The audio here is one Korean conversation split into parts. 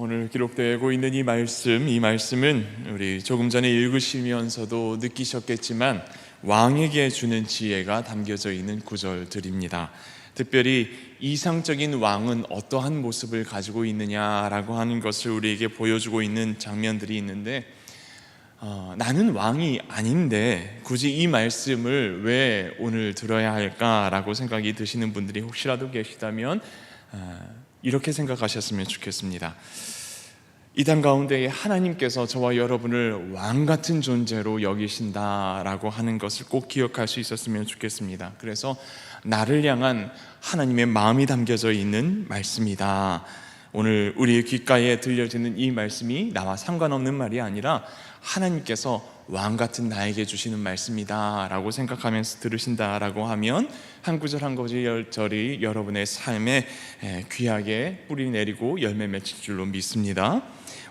오늘 기록되고 있는 이 말씀, 이 말씀은 우리 조금 전에 읽으시면서도 느끼셨겠지만 왕에게 주는 지혜가 담겨져 있는 구절들입니다. 특별히 이상적인 왕은 어떠한 모습을 가지고 있느냐라고 하는 것을 우리에게 보여주고 있는 장면들이 있는데 어, 나는 왕이 아닌데 굳이 이 말씀을 왜 오늘 들어야 할까라고 생각이 드시는 분들이 혹시라도 계시다면 어, 이렇게 생각하셨으면 좋겠습니다. 이 땅 가운데 하나님께서 저와 여러분을 왕 같은 존재로 여기신다라고 하는 것을 꼭 기억할 수 있었으면 좋겠습니다. 그래서 나를 향한 하나님의 마음이 담겨져 있는 말씀이다. 오늘 우리의 귓가에 들려지는 이 말씀이 나와 상관없는 말이 아니라 하나님께서 왕 같은 나에게 주시는 말씀이다라고 생각하면서 들으신다라고 하면 한 구절 한 구절이 여러분의 삶에 귀하게 뿌리 내리고 열매 맺힐 줄로 믿습니다.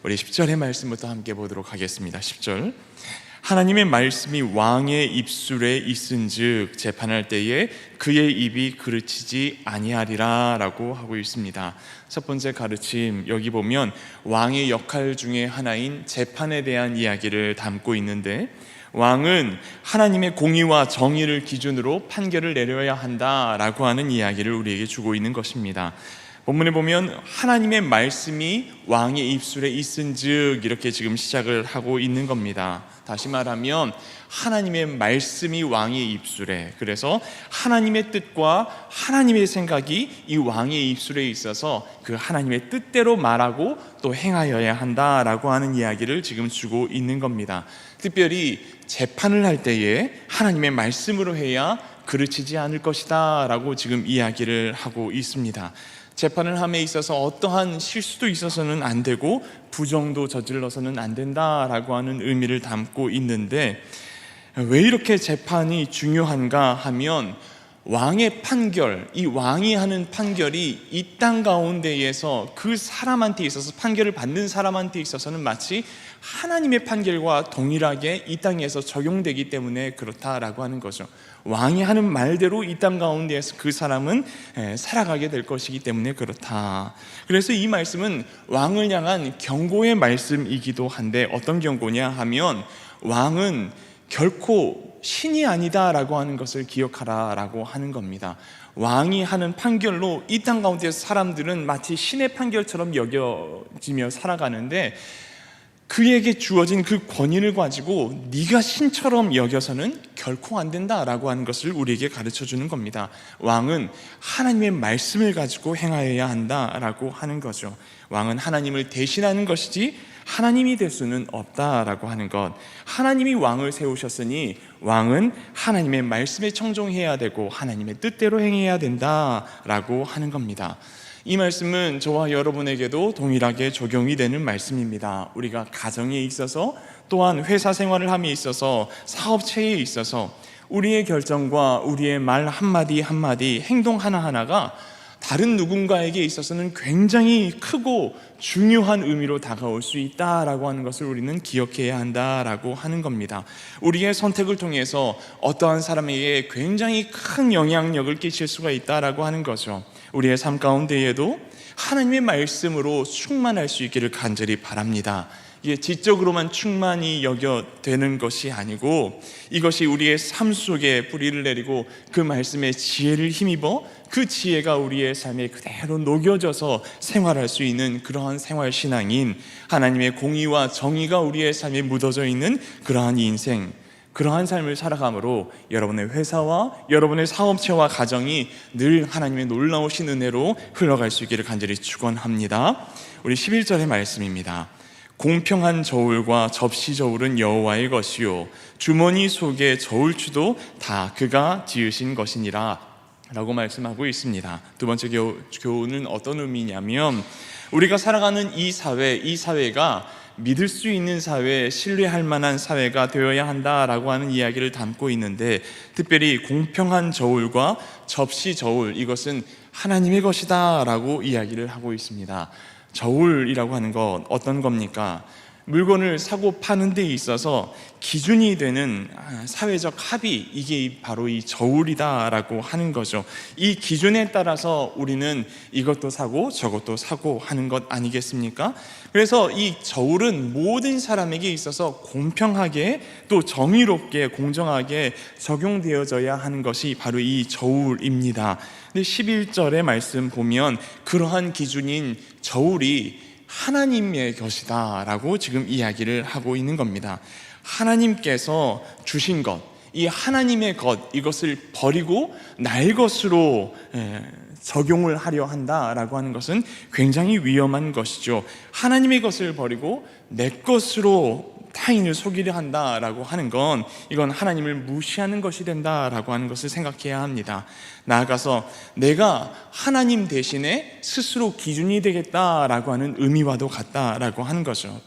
우리 10절의 말씀부터 함께 보도록 하겠습니다. 10절. 하나님의 말씀이 왕의 입술에 있은즉 재판할 때에 그의 입이 그르치지 아니하리라라고 하고 있습니다. 첫 번째 가르침 여기 보면 왕의 역할 중에 하나인 재판에 대한 이야기를 담고 있는데 왕은 하나님의 공의와 정의를 기준으로 판결을 내려야 한다라고 하는 이야기를 우리에게 주고 있는 것입니다. 본문에 보면 하나님의 말씀이 왕의 입술에 있은즉 이렇게 지금 시작을 하고 있는 겁니다. 다시 말하면 하나님의 말씀이 왕의 입술에 그래서 하나님의 뜻과 하나님의 생각이 이 왕의 입술에 있어서 그 하나님의 뜻대로 말하고 또 행하여야 한다라고 하는 이야기를 지금 주고 있는 겁니다. 특별히 재판을 할 때에 하나님의 말씀으로 해야 그르치지 않을 것이다라고 지금 이야기를 하고 있습니다. 재판을 함에 있어서 어떠한 실수도 있어서는 안 되고 부정도 저질러서는 안 된다라고 하는 의미를 담고 있는데 왜 이렇게 재판이 중요한가 하면 왕의 판결, 이 왕이 하는 판결이 이 땅 가운데에서 그 사람한테 있어서 판결을 받는 사람한테 있어서는 마치 하나님의 판결과 동일하게 이 땅에서 적용되기 때문에 그렇다라고 하는 거죠. 왕이 하는 말대로 이 땅 가운데에서 그 사람은 살아가게 될 것이기 때문에 그렇다. 그래서 이 말씀은 왕을 향한 경고의 말씀이기도 한데 어떤 경고냐 하면 왕은 결코 신이 아니다라고 하는 것을 기억하라라고 하는 겁니다. 왕이 하는 판결로 이 땅 가운데 사람들은 마치 신의 판결처럼 여겨지며 살아가는데 그에게 주어진 그 권위를 가지고 네가 신처럼 여겨서는 결코 안 된다라고 하는 것을 우리에게 가르쳐 주는 겁니다. 왕은 하나님의 말씀을 가지고 행하여야 한다라고 하는 거죠. 왕은 하나님을 대신하는 것이지 하나님이 될 수는 없다라고 하는 것. 하나님이 왕을 세우셨으니 왕은 하나님의 말씀에 청종해야 되고 하나님의 뜻대로 행해야 된다라고 하는 겁니다. 이 말씀은 저와 여러분에게도 동일하게 적용이 되는 말씀입니다. 우리가 가정에 있어서 또한 회사 생활을 함에 있어서 사업체에 있어서 우리의 결정과 우리의 말 한마디 한마디 행동 하나하나가 다른 누군가에게 있어서는 굉장히 크고 중요한 의미로 다가올 수 있다라고 하는 것을 우리는 기억해야 한다라고 하는 겁니다. 우리의 선택을 통해서 어떠한 사람에게 굉장히 큰 영향력을 끼칠 수가 있다라고 하는 거죠. 우리의 삶 가운데에도 하나님의 말씀으로 충만할 수 있기를 간절히 바랍니다. 이게 지적으로만 충만히 여겨되는 것이 아니고 이것이 우리의 삶 속에 뿌리를 내리고 그 말씀의 지혜를 힘입어 그 지혜가 우리의 삶에 그대로 녹여져서 생활할 수 있는 그러한 생활 신앙인 하나님의 공의와 정의가 우리의 삶에 묻어져 있는 그러한 인생 그러한 삶을 살아감으로 여러분의 회사와 여러분의 사업체와 가정이 늘 하나님의 놀라우신 은혜로 흘러갈 수 있기를 간절히 축원합니다. 우리 11절의 말씀입니다. 공평한 저울과 접시 저울은 여호와의 것이요 주머니 속의 저울추도 다 그가 지으신 것이니라 라고 말씀하고 있습니다. 두 번째 교훈은 어떤 의미냐면 우리가 살아가는 이 사회, 이 사회가 믿을 수 있는 사회, 신뢰할 만한 사회가 되어야 한다라고 하는 이야기를 담고 있는데 특별히 공평한 저울과 접시 저울 이것은 하나님의 것이다라고 이야기를 하고 있습니다. 저울이라고 하는 것 어떤 겁니까? 물건을 사고 파는 데 있어서 기준이 되는 아, 사회적 합의 이게 바로 이 저울이다라고 하는 거죠. 이 기준에 따라서 우리는 이것도 사고 저것도 사고 하는 것 아니겠습니까? 그래서 이 저울은 모든 사람에게 있어서 공평하게 또 정의롭게 공정하게 적용되어져야 하는 것이 바로 이 저울입니다. 근데 11절의 말씀 보면 그러한 기준인 저울이 하나님의 것이다라고 지금 이야기를 하고 있는 겁니다. 하나님께서 주신 것, 이 하나님의 것 이것을 버리고 날 것으로 예, 적용을 하려 한다라고 하는 것은 굉장히 위험한 것이죠. 하나님의 것을 버리고 내 것으로 타인을 속이려 한다라고 하는 건 이건 하나님을 무시하는 것이 된다라고 하는 것을 생각해야 합니다. 나아가서 내가 하나님 대신에 스스로 기준이 되겠다라고 하는 의미와도 같다라고 하는 거죠.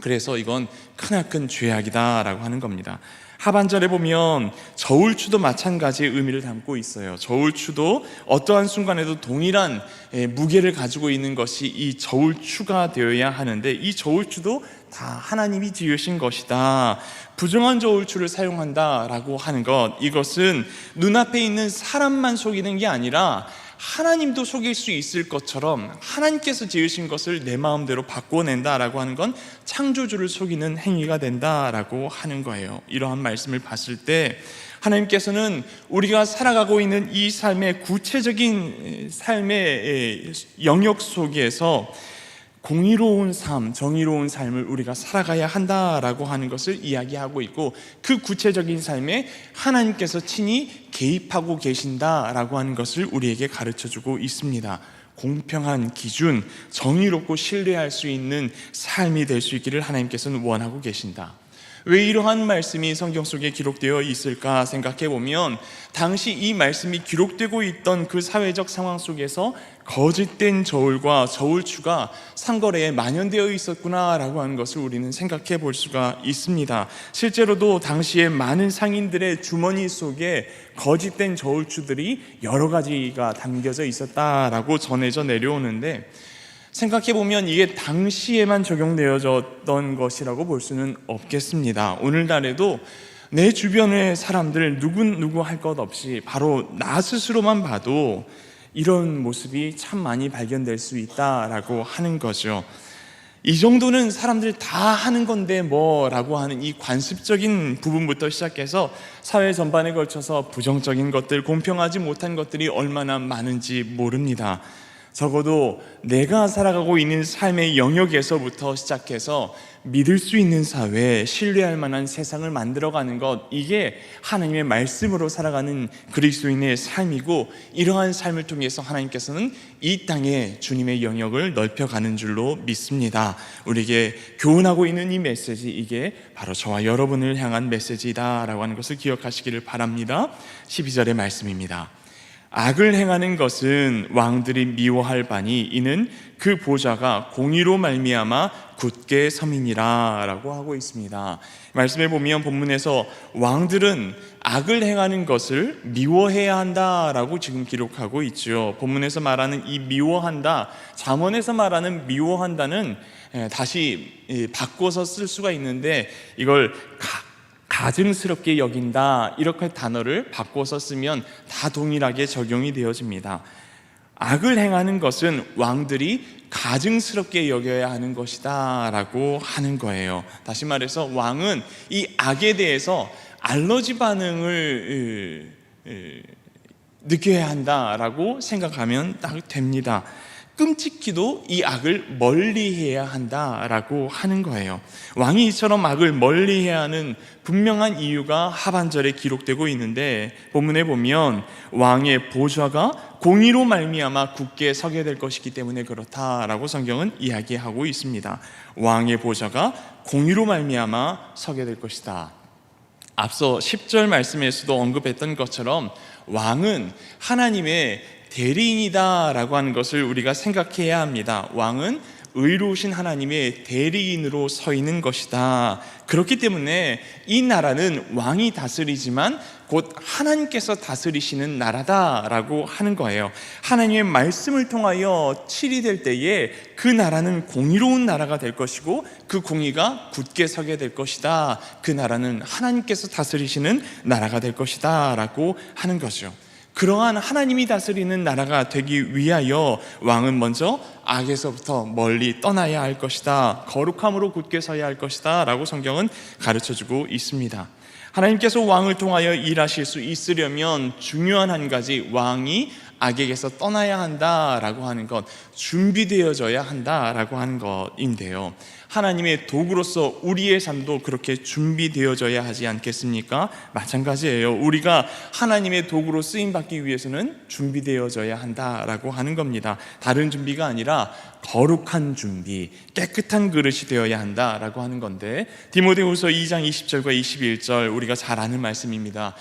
그래서 이건 크나큰 죄악이다라고 하는 겁니다. 하반절에 보면 저울추도 마찬가지의 의미를 담고 있어요. 저울추도 어떠한 순간에도 동일한 예, 무게를 가지고 있는 것이 이 저울추가 되어야 하는데 이 저울추도 다 하나님이 지으신 것이다. 부정한 저울추를 사용한다라고 하는 것 이것은 눈앞에 있는 사람만 속이는 게 아니라 하나님도 속일 수 있을 것처럼 하나님께서 지으신 것을 내 마음대로 바꿔낸다라고 하는 건 창조주를 속이는 행위가 된다라고 하는 거예요. 이러한 말씀을 봤을 때 하나님께서는 우리가 살아가고 있는 이 삶의 구체적인 삶의 영역 속에서 공의로운 삶, 정의로운 삶을 우리가 살아가야 한다라고 하는 것을 이야기하고 있고 그 구체적인 삶에 하나님께서 친히 개입하고 계신다라고 하는 것을 우리에게 가르쳐 주고 있습니다. 공평한 기준, 정의롭고 신뢰할 수 있는 삶이 될 수 있기를 하나님께서는 원하고 계신다. 왜 이러한 말씀이 성경 속에 기록되어 있을까 생각해 보면 당시 이 말씀이 기록되고 있던 그 사회적 상황 속에서 거짓된 저울과 저울추가 상거래에 만연되어 있었구나라고 하는 것을 우리는 생각해 볼 수가 있습니다. 실제로도 당시에 많은 상인들의 주머니 속에 거짓된 저울추들이 여러 가지가 담겨져 있었다라고 전해져 내려오는데 생각해 보면 이게 당시에만 적용되어졌던 것이라고 볼 수는 없겠습니다. 오늘날에도 내 주변의 사람들 누구 누구 할 것 없이 바로 나 스스로만 봐도 이런 모습이 참 많이 발견될 수 있다라고 하는 거죠. 이 정도는 사람들 다 하는 건데 뭐라고 하는 이 관습적인 부분부터 시작해서 사회 전반에 걸쳐서 부정적인 것들, 공평하지 못한 것들이 얼마나 많은지 모릅니다. 적어도 내가 살아가고 있는 삶의 영역에서부터 시작해서 믿을 수 있는 사회, 신뢰할 만한 세상을 만들어가는 것, 이게 하나님의 말씀으로 살아가는 그리스도인의 삶이고, 이러한 삶을 통해서 하나님께서는 이 땅에 주님의 영역을 넓혀가는 줄로 믿습니다. 우리에게 교훈하고 있는 이 메시지, 이게 바로 저와 여러분을 향한 메시지다라고 하는 것을 기억하시기를 바랍니다. 12절의 말씀입니다. 악을 행하는 것은 왕들이 미워할 바니 이는 그 보좌가 공의로 말미암아 굳게 섬이니라라고 하고 있습니다. 말씀에 보면 본문에서 왕들은 악을 행하는 것을 미워해야 한다라고 지금 기록하고 있죠. 본문에서 말하는 이 미워한다, 잠언에서 말하는 미워한다는 다시 바꿔서 쓸 수가 있는데 이걸 가증스럽게 여긴다 이렇게 단어를 바꿔서 쓰면 다 동일하게 적용이 되어집니다. 악을 행하는 것은 왕들이 가증스럽게 여겨야 하는 것이다 라고 하는 거예요. 다시 말해서 왕은 이 악에 대해서 알러지 반응을 느껴야 한다라고 생각하면 딱 됩니다. 끔찍히도 이 악을 멀리해야 한다라고 하는 거예요. 왕이 이처럼 악을 멀리해야 하는 분명한 이유가 하반절에 기록되고 있는데 본문에 보면 왕의 보좌가 공의로 말미암아 굳게 서게 될 것이기 때문에 그렇다라고 성경은 이야기하고 있습니다. 왕의 보좌가 공의로 말미암아 서게 될 것이다. 앞서 10절 말씀에서도 언급했던 것처럼 왕은 하나님의 대리인이다라고 하는 것을 우리가 생각해야 합니다. 왕은 의로우신 하나님의 대리인으로 서 있는 것이다. 그렇기 때문에 이 나라는 왕이 다스리지만 곧 하나님께서 다스리시는 나라다라고 하는 거예요. 하나님의 말씀을 통하여 칠이 때에 그 나라는 공의로운 나라가 될 것이고 그 공의가 굳게 서게 될 것이다. 그 나라는 하나님께서 다스리시는 나라가 될 것이다라고 하는 거죠. 그러한 하나님이 다스리는 나라가 되기 위하여 왕은 먼저 악에서부터 멀리 떠나야 할 것이다. 거룩함으로 굳게 서야 할 것이다. 라고 성경은 가르쳐 주고 있습니다. 하나님께서 왕을 통하여 일하실 수 있으려면 중요한 한 가지 왕이 악에게서 떠나야 한다라고 하는 것, 준비되어져야 한다라고 하는 것인데요. 하나님의 도구로서 우리의 삶도 그렇게 준비되어져야 하지 않겠습니까? 마찬가지예요. 우리가 하나님의 도구로 쓰임 받기 위해서는 준비되어져야 한다라고 하는 겁니다. 다른 준비가 아니라 거룩한 준비, 깨끗한 그릇이 되어야 한다라고 하는 건데 디모데후서 2장 20절과 21절 우리가 잘 아는 말씀입니다.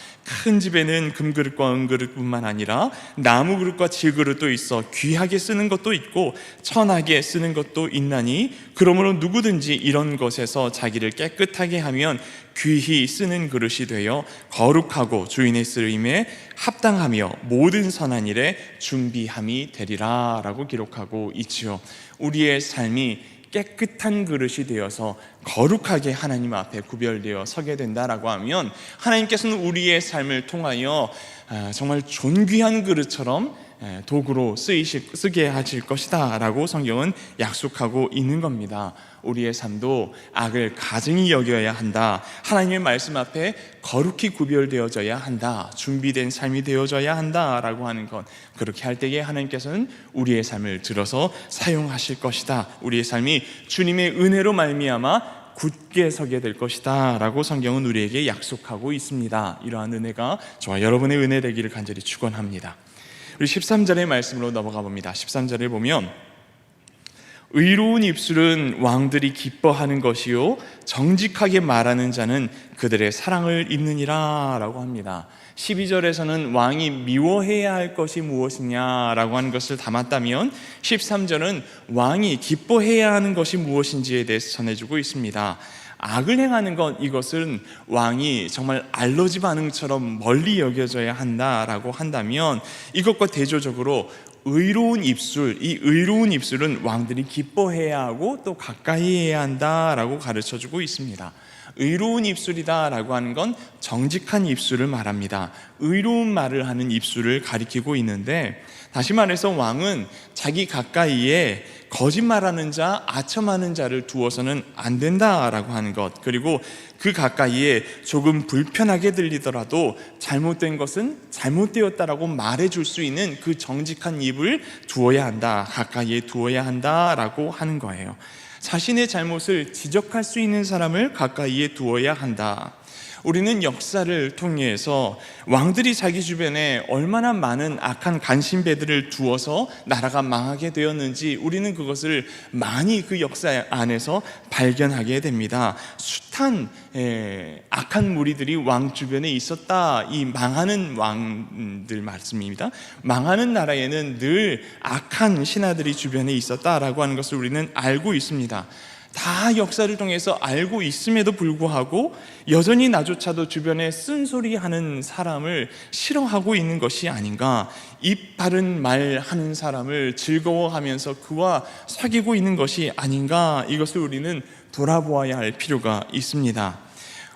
큰 집에는 금그릇과 은그릇뿐만 아니라 나무 그릇과 질그릇도 있어 귀하게 쓰는 것도 있고 천하게 쓰는 것도 있나니 그러므로 누구 든지 이런 것에서 자기를 깨끗하게 하면 귀히 쓰는 그릇이 되어 거룩하고 주인의 쓰임에 합당하며 모든 선한 일에 준비함이 되리라 라고 기록하고 있지요. 우리의 삶이 깨끗한 그릇이 되어서 거룩하게 하나님 앞에 구별되어 서게 된다라고 하면 하나님께서는 우리의 삶을 통하여 아, 정말 존귀한 그릇처럼 도구로 쓰이실, 쓰게 하실 것이다 라고 성경은 약속하고 있는 겁니다. 우리의 삶도 악을 가증히 여겨야 한다. 하나님의 말씀 앞에 거룩히 구별되어져야 한다. 준비된 삶이 되어져야 한다라고 하는 것. 그렇게 할 때에 하나님께서는 우리의 삶을 들어서 사용하실 것이다. 우리의 삶이 주님의 은혜로 말미암아 굳게 서게 될 것이다 라고 성경은 우리에게 약속하고 있습니다. 이러한 은혜가 저와 여러분의 은혜 되기를 간절히 축원합니다. 우리 13절의 말씀으로 넘어가 봅니다. 13절을 보면 의로운 입술은 왕들이 기뻐하는 것이요 정직하게 말하는 자는 그들의 사랑을 입느니라라고 합니다. 12절에서는 왕이 미워해야 할 것이 무엇이냐라고 하는 것을 담았다면 13절은 왕이 기뻐해야 하는 것이 무엇인지에 대해서 전해주고 있습니다. 악을 행하는 것 이것은 왕이 정말 알러지 반응처럼 멀리 여겨져야 한다라고 한다면 이것과 대조적으로 의로운 입술, 이 의로운 입술은 왕들이 기뻐해야 하고 또 가까이 해야 한다라고 가르쳐 주고 있습니다. 의로운 입술이다라고 하는 건 정직한 입술을 말합니다. 의로운 말을 하는 입술을 가리키고 있는데 다시 말해서 왕은 자기 가까이에 거짓말하는 자, 아첨하는 자를 두어서는 안 된다라고 하는 것. 그리고 그 가까이에 조금 불편하게 들리더라도 잘못된 것은 잘못되었다라고 말해 줄 수 있는 그 정직한 입을 두어야 한다. 가까이에 두어야 한다라고 하는 거예요. 자신의 잘못을 지적할 수 있는 사람을 가까이에 두어야 한다. 우리는 역사를 통해서 왕들이 자기 주변에 얼마나 많은 악한 간신배들을 두어서 나라가 망하게 되었는지 우리는 그것을 많이 그 역사 안에서 발견하게 됩니다. 숱한 에, 악한 무리들이 왕 주변에 있었다. 이 망하는 왕들 말씀입니다. 망하는 나라에는 늘 악한 신하들이 주변에 있었다라고 하는 것을 우리는 알고 있습니다. 다 역사를 통해서 알고 있음에도 불구하고 여전히 나조차도 주변에 쓴소리 하는 사람을 싫어하고 있는 것이 아닌가. 입 바른 말 하는 사람을 즐거워하면서 그와 사귀고 있는 것이 아닌가. 이것을 우리는 돌아보아야 할 필요가 있습니다.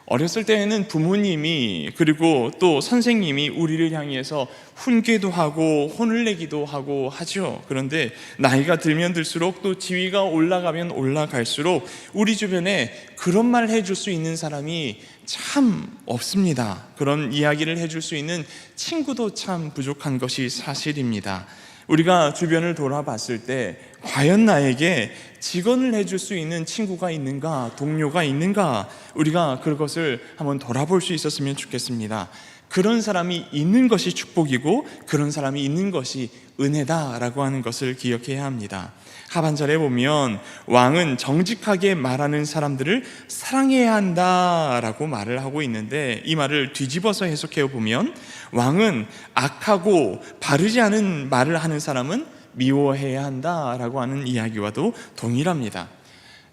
어렸을 때에는 부모님이 그리고 또 선생님이 우리를 향해서 훈계도 하고 혼을 내기도 하고 하죠. 그런데 나이가 들면 들수록 또 지위가 올라가면 올라갈수록 우리 주변에 그런 말 해줄 수 있는 사람이 참 없습니다. 그런 이야기를 해줄 수 있는 친구도 참 부족한 것이 사실입니다. 우리가 주변을 돌아봤을 때 과연 나에게 직언을 해줄 수 있는 친구가 있는가, 동료가 있는가, 우리가 그것을 한번 돌아볼 수 있었으면 좋겠습니다. 그런 사람이 있는 것이 축복이고 그런 사람이 있는 것이 은혜다라고 하는 것을 기억해야 합니다. 하반절에 보면 왕은 정직하게 말하는 사람들을 사랑해야 한다라고 말을 하고 있는데 이 말을 뒤집어서 해석해 보면 왕은 악하고 바르지 않은 말을 하는 사람은 미워해야 한다라고 하는 이야기와도 동일합니다.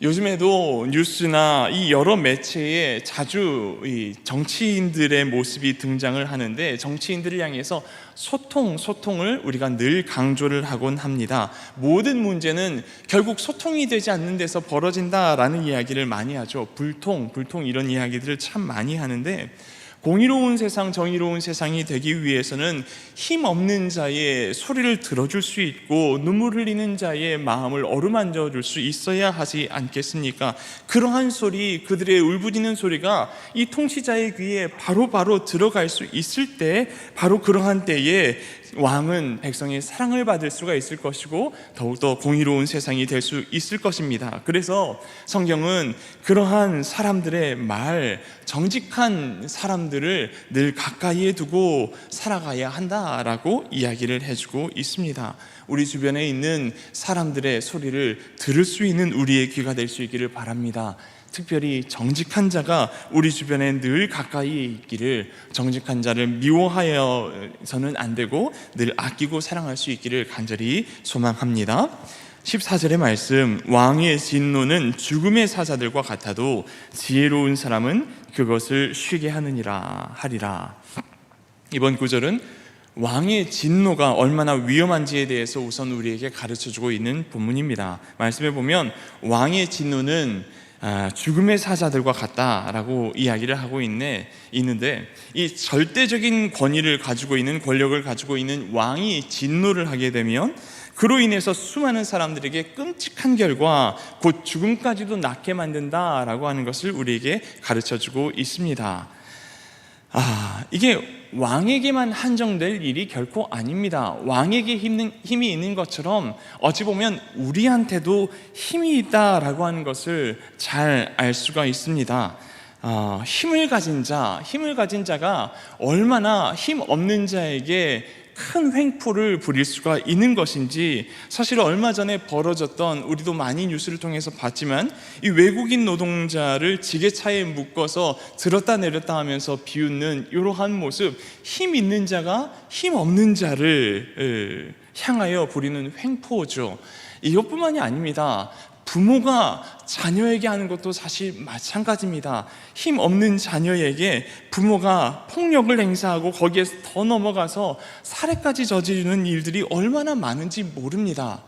요즘에도 뉴스나 이 여러 매체에 자주 이 정치인들의 모습이 등장을 하는데 정치인들을 향해서 소통, 소통을 우리가 늘 강조를 하곤 합니다. 모든 문제는 결국 소통이 되지 않는 데서 벌어진다라는 이야기를 많이 하죠. 불통, 불통 이런 이야기들을 참 많이 하는데 공의로운 세상, 정의로운 세상이 되기 위해서는 힘 없는 자의 소리를 들어줄 수 있고 눈물 흘리는 자의 마음을 어루만져 줄 수 있어야 하지 않겠습니까? 그러한 소리, 그들의 울부짖는 소리가 이 통치자의 귀에 바로바로 바로 들어갈 수 있을 때, 바로 그러한 때에 왕은 백성의 사랑을 받을 수가 있을 것이고 더욱더 공의로운 세상이 될 수 있을 것입니다. 그래서 성경은 그러한 사람들의 말, 정직한 사람들 을 늘 가까이에 두고 살아가야 한다라고 이야기를 해주고 있습니다. 우리 주변에 있는 사람들의 소리를 들을 수 있는 우리의 귀가 될 수 있기를 바랍니다. 특별히 정직한 자가 우리 주변에 늘 가까이 있기를 정직한 자를 미워하여서는 안 되고 늘 아끼고 사랑할 수 있기를 간절히 소망합니다. 14절의 말씀 왕의 진노는 죽음의 사자들과 같아도 지혜로운 사람은 그것을 쉬게 하느니라 하리라. 이번 구절은 왕의 진노가 얼마나 위험한지에 대해서 우선 우리에게 가르쳐 주고 있는 본문입니다. 말씀해 보면 왕의 진노는 아, 죽음의 사자들과 같다라고 이야기를 하고 있네 있는데 이 절대적인 권위를 가지고 있는 권력을 가지고 있는 왕이 진노를 하게 되면 그로 인해서 수많은 사람들에게 끔찍한 결과 곧 죽음까지도 낳게 만든다라고 하는 것을 우리에게 가르쳐 주고 있습니다. 아, 이게 왕에게만 한정될 일이 결코 아닙니다. 왕에게 힘이 있는 것처럼 어찌 보면 우리한테도 힘이 있다라고 하는 것을 잘 알 수가 있습니다. 어, 힘을 가진 자, 힘을 가진 자가 얼마나 힘 없는 자에게 큰 횡포를 부릴 수가 있는 것인지 사실 얼마 전에 벌어졌던 우리도 많이 뉴스를 통해서 봤지만 이 외국인 노동자를 지게차에 묶어서 들었다 내렸다 하면서 비웃는 이러한 모습 힘 있는 자가 힘 없는 자를 향하여 부리는 횡포죠. 이것뿐만이 아닙니다. 부모가 자녀에게 하는 것도 사실 마찬가지입니다. 힘 없는 자녀에게 부모가 폭력을 행사하고 거기에서 더 넘어가서 살해까지 저지르는 일들이 얼마나 많은지 모릅니다.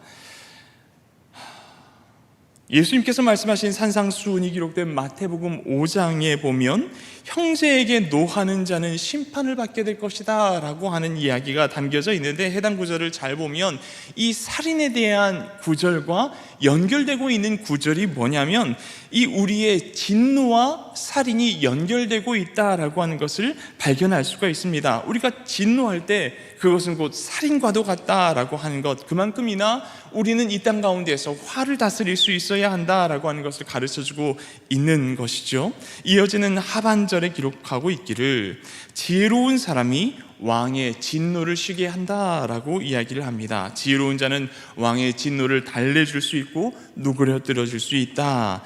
예수님께서 말씀하신 산상수훈이 기록된 마태복음 5장에 보면 형제에게 노하는 자는 심판을 받게 될 것이다 라고 하는 이야기가 담겨져 있는데 해당 구절을 잘 보면 이 살인에 대한 구절과 연결되고 있는 구절이 뭐냐면 이 우리의 진노와 살인이 연결되고 있다라고 하는 것을 발견할 수가 있습니다. 우리가 진노할 때 그것은 곧 살인과도 같다라고 하는 것 그만큼이나 우리는 이 땅 가운데에서 화를 다스릴 수 있어야 한다라고 하는 것을 가르쳐 주고 있는 것이죠. 이어지는 하반절에 기록하고 있기를 지혜로운 사람이 왕의 진노를 쉬게 한다라고 이야기를 합니다. 지혜로운 자는 왕의 진노를 달래줄 수 있고 누그러뜨려 줄 수 있다.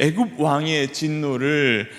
애굽 왕의 진노를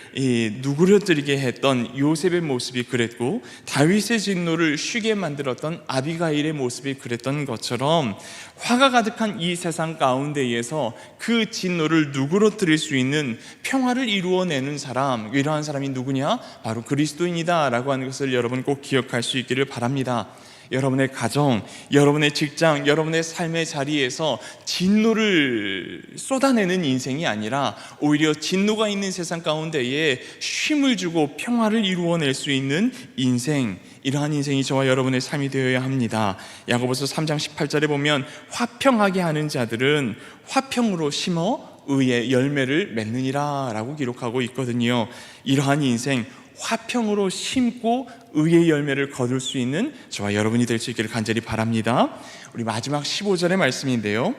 누그러뜨리게 했던 요셉의 모습이 그랬고 다윗의 진노를 쉬게 만들었던 아비가일의 모습이 그랬던 것처럼 화가 가득한 이 세상 가운데에서 그 진노를 누그러뜨릴 수 있는 평화를 이루어내는 사람 이러한 사람이 누구냐? 바로 그리스도인이다라고 하는 것을 여러분 꼭 기억할 수 있기를 바랍니다. 여러분의 가정, 여러분의 직장, 여러분의 삶의 자리에서 진노를 쏟아내는 인생이 아니라 오히려 진노가 있는 세상 가운데에 쉼을 주고 평화를 이루어낼 수 있는 인생, 이러한 인생이 저와 여러분의 삶이 되어야 합니다. 야고보서 3장 18절에 보면 화평하게 하는 자들은 화평으로 심어 의의 열매를 맺느니라라고 기록하고 있거든요. 이러한 인생 화평으로 심고 의의 열매를 거둘 수 있는 저와 여러분이 될 수 있기를 간절히 바랍니다. 우리 마지막 15절의 말씀인데요.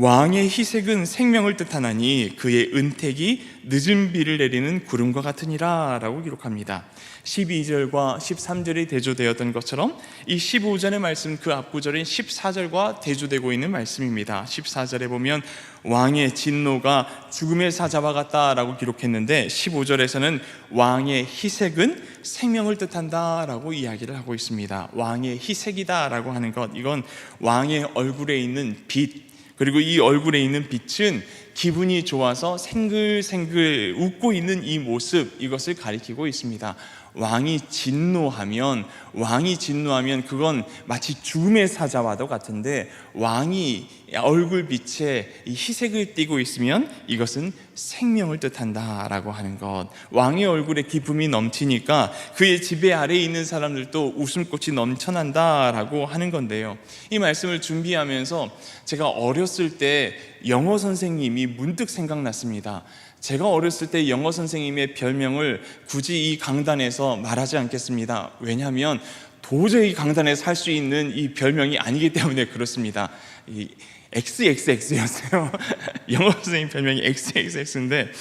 왕의 희색은 생명을 뜻하나니 그의 은택이 늦은 비를 내리는 구름과 같으니라 라고 기록합니다. 12절과 13절이 대조되었던 것처럼 이 15절의 말씀 그 앞구절인 14절과 대조되고 있는 말씀입니다. 14절에 보면 왕의 진노가 죽음의 사자와 같다 라고 기록했는데 15절에서는 왕의 희색은 생명을 뜻한다 라고 이야기를 하고 있습니다. 왕의 희색이다 라고 하는 것 이건 왕의 얼굴에 있는 빛 그리고 이 얼굴에 있는 빛은 기분이 좋아서 생글생글 웃고 있는 이 모습 이것을 가리키고 있습니다. 왕이 진노하면 왕이 진노하면 그건 마치 죽음의 사자와도 같은데 왕이 얼굴 빛에 이 희색을 띠고 있으면 이것은 생명을 뜻한다라고 하는 것. 왕의 얼굴에 기쁨이 넘치니까 그의 지배 아래에 있는 사람들도 웃음꽃이 넘쳐난다라고 하는 건데요. 이 말씀을 준비하면서 제가 어렸을 때 영어 선생님이 문득 생각났습니다. 제가 어렸을 때 영어 선생님의 별명을 굳이 이 강단에서 말하지 않겠습니다. 왜냐하면 도저히 강단에서 할 수 있는 이 별명이 아니기 때문에 그렇습니다. 이 XXX였어요. 영어 선생님 별명이 XXX인데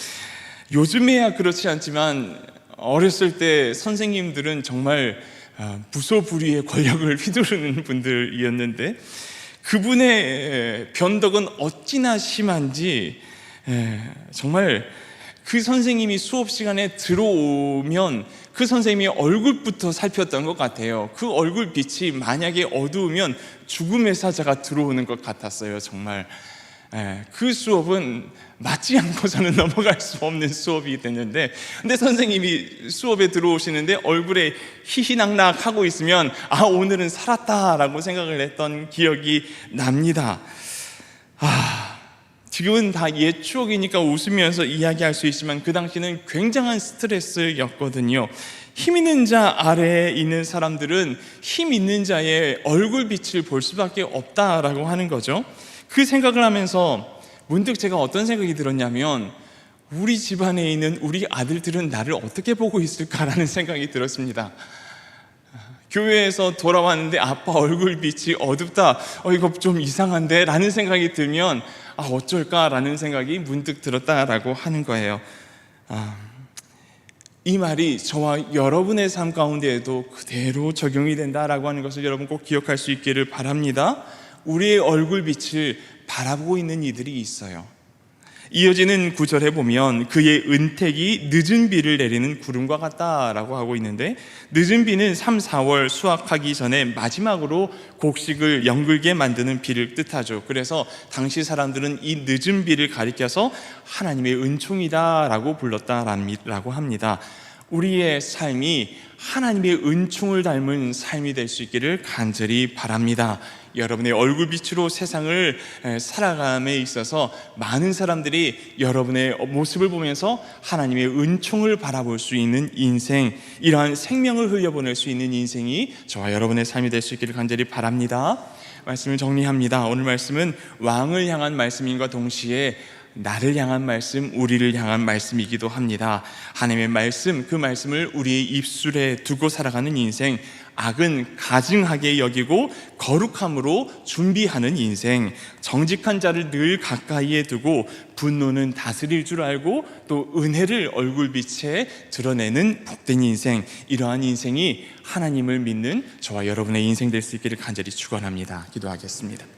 요즘에야 그렇지 않지만 어렸을 때 선생님들은 정말 어, 부소부리의 권력을 휘두르는 분들이었는데 그분의 변덕은 어찌나 심한지 예, 정말 그 선생님이 수업 시간에 들어오면 그 선생님이 얼굴부터 살폈던 것 같아요. 그 얼굴 빛이 만약에 어두우면 죽음의 사자가 들어오는 것 같았어요. 정말 예, 그 수업은 맞지 않고서는 넘어갈 수 없는 수업이 됐는데 근데 선생님이 수업에 들어오시는데 얼굴에 희희낙낙 하고 있으면 아 오늘은 살았다라고 생각을 했던 기억이 납니다. 아 지금은 다 옛 추억이니까 웃으면서 이야기할 수 있지만 그 당시는 굉장한 스트레스였거든요. 힘 있는 자 아래에 있는 사람들은 힘 있는 자의 얼굴 빛을 볼 수밖에 없다라고 하는 거죠. 그 생각을 하면서 문득 제가 어떤 생각이 들었냐면 우리 집안에 있는 우리 아들들은 나를 어떻게 보고 있을까라는 생각이 들었습니다. 교회에서 돌아왔는데 아빠 얼굴 빛이 어둡다. 어, 이거 좀 이상한데? 라는 생각이 들면, 아, 어쩔까라는 생각이 문득 들었다라고 하는 거예요. 아, 이 말이 저와 여러분의 삶 가운데에도 그대로 적용이 된다라고 하는 것을 여러분 꼭 기억할 수 있기를 바랍니다. 우리의 얼굴 빛을 바라보고 있는 이들이 있어요. 이어지는 구절에 보면 그의 은택이 늦은 비를 내리는 구름과 같다라고 하고 있는데 늦은 비는 3, 4월 수확하기 전에 마지막으로 곡식을 연글게 만드는 비를 뜻하죠. 그래서 당시 사람들은 이 늦은 비를 가리켜서 하나님의 은총이다라고 불렀다라고 합니다. 우리의 삶이 하나님의 은총을 닮은 삶이 될 수 있기를 간절히 바랍니다. 여러분의 얼굴빛으로 세상을 살아감에 있어서 많은 사람들이 여러분의 모습을 보면서 하나님의 은총을 바라볼 수 있는 인생, 이러한 생명을 흘려보낼 수 있는 인생이 저와 여러분의 삶이 될 수 있기를 간절히 바랍니다. 말씀을 정리합니다. 오늘 말씀은 왕을 향한 말씀인과 동시에 나를 향한 말씀, 우리를 향한 말씀이기도 합니다. 하나님의 말씀, 그 말씀을 우리의 입술에 두고 살아가는 인생, 악은 가증하게 여기고 거룩함으로 준비하는 인생, 정직한 자를 늘 가까이에 두고 분노는 다스릴 줄 알고 또 은혜를 얼굴빛에 드러내는 복된 인생, 이러한 인생이 하나님을 믿는 저와 여러분의 인생 될 수 있기를 간절히 축원합니다. 기도하겠습니다.